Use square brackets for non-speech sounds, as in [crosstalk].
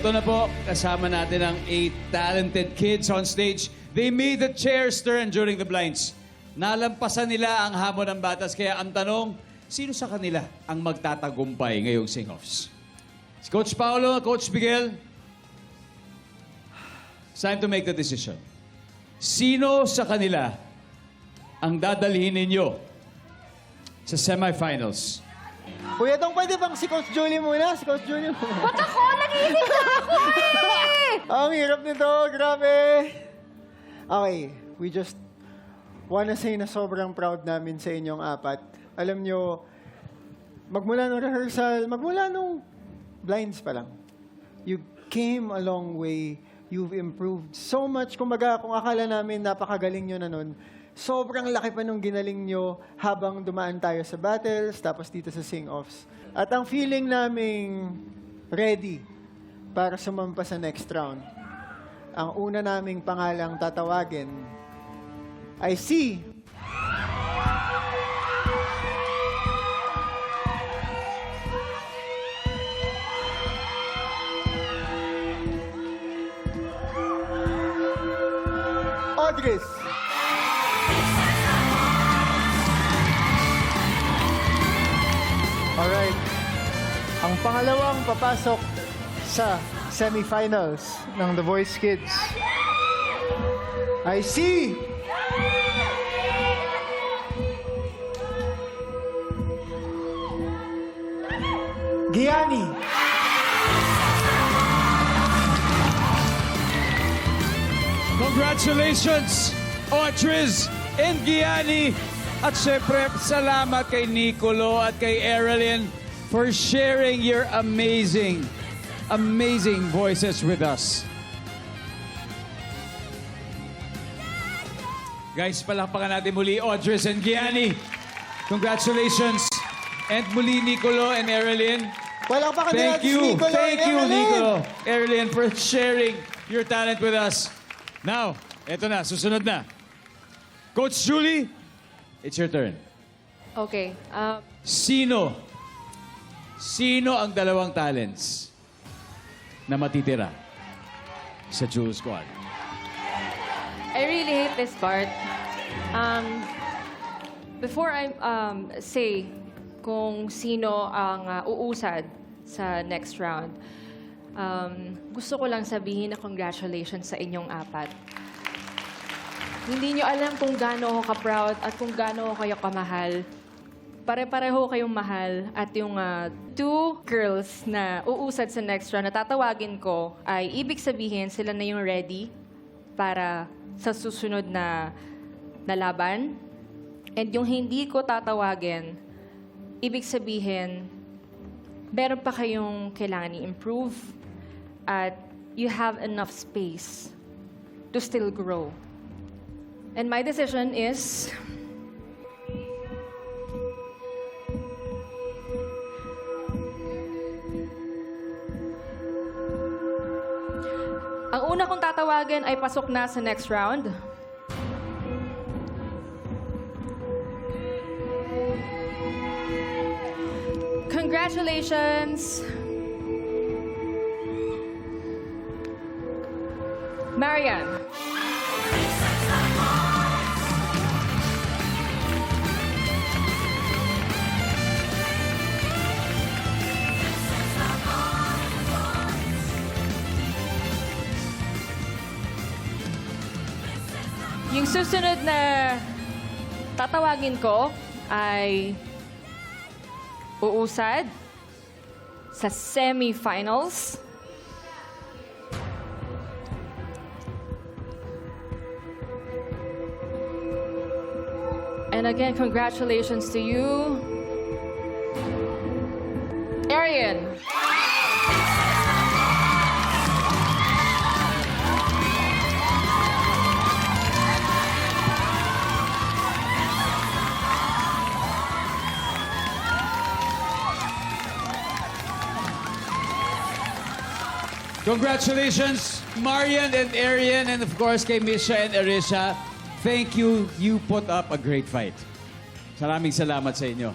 Ito na po, kasama natin ang eight talented kids on stage. They made the chairs turn during the blinds. Nalampasan nila ang hamon ng batas. Kaya ang tanong, sino sa kanila ang magtatagumpay ngayong sing-offs? Si Coach Paolo, Coach Miguel, it's time to make the decision. Sino sa kanila ang dadalhin ninyo sa semifinals? Kuya Dong, pwede bang si Coach Julie muna? Si Coach Julie muna. Ba't ako? Nag-iisip na ako eh! [laughs] Ang hirap nito, grabe. Okay, we just wanna say na sobrang proud namin sa inyong apat. Alam nyo, magmula nung rehearsal, magmula nung blinds pa lang, you came a long way. You've improved so much. Kumbaga, kung akala namin napakagaling nyo na nun, sobrang laki pa nung ginaling nyo habang dumaan tayo sa battles, tapos dito sa sing-offs. At ang feeling naming ready para sumampa sa next round. Ang una naming pangalang tatawagin ay si Audris. Alright. Ang pangalawang papasok sa semifinals ng The Voice Kids ay si... Gianni. Congratulations, Audris and Gianni. At syempre, salamat kay Nicolo at kay Erilyn for sharing your amazing, amazing voices with us. Guys, palakpakan natin muli, Audris and Gianni. Congratulations. And muli, Nicolo and Erilyn. Walang pa Thank you. Nicolo Thank you. Nicolo. Erilyn, for sharing your talent with us. Now, eto na, susunod na. Coach Julie, it's your turn. Okay. Um, Sino? Sino ang dalawang talents na matitira sa Jewel Squad? I really hate this part. Um, before I um, say kung sino ang uh, uusad sa next round, um, gusto ko lang sabihin na congratulations sa inyong apat. Hindi nyo alam kung gaano ako ka-proud at kung gaano ako kayo kamahal. Pare-pareho kayong mahal at yung uh, two girls na uusad sa next round na tatawagin ko ay ibig sabihin sila na yung ready para sa susunod na, na laban. And yung hindi ko tatawagin, ibig sabihin, meron pa kayong kailangan i-improve at you have enough space to still grow. And my decision is Ang una kong tatawagin ay pasok na sa next round. Congratulations! Marian. Yung susunod na tatawagin ko ay uusad sa semifinals. And again, congratulations to you, Arian. Congratulations, Marian and Arian, and of course kay Misha and Arisha. Thank you. You put up a great fight. Maraming salamat sa inyo.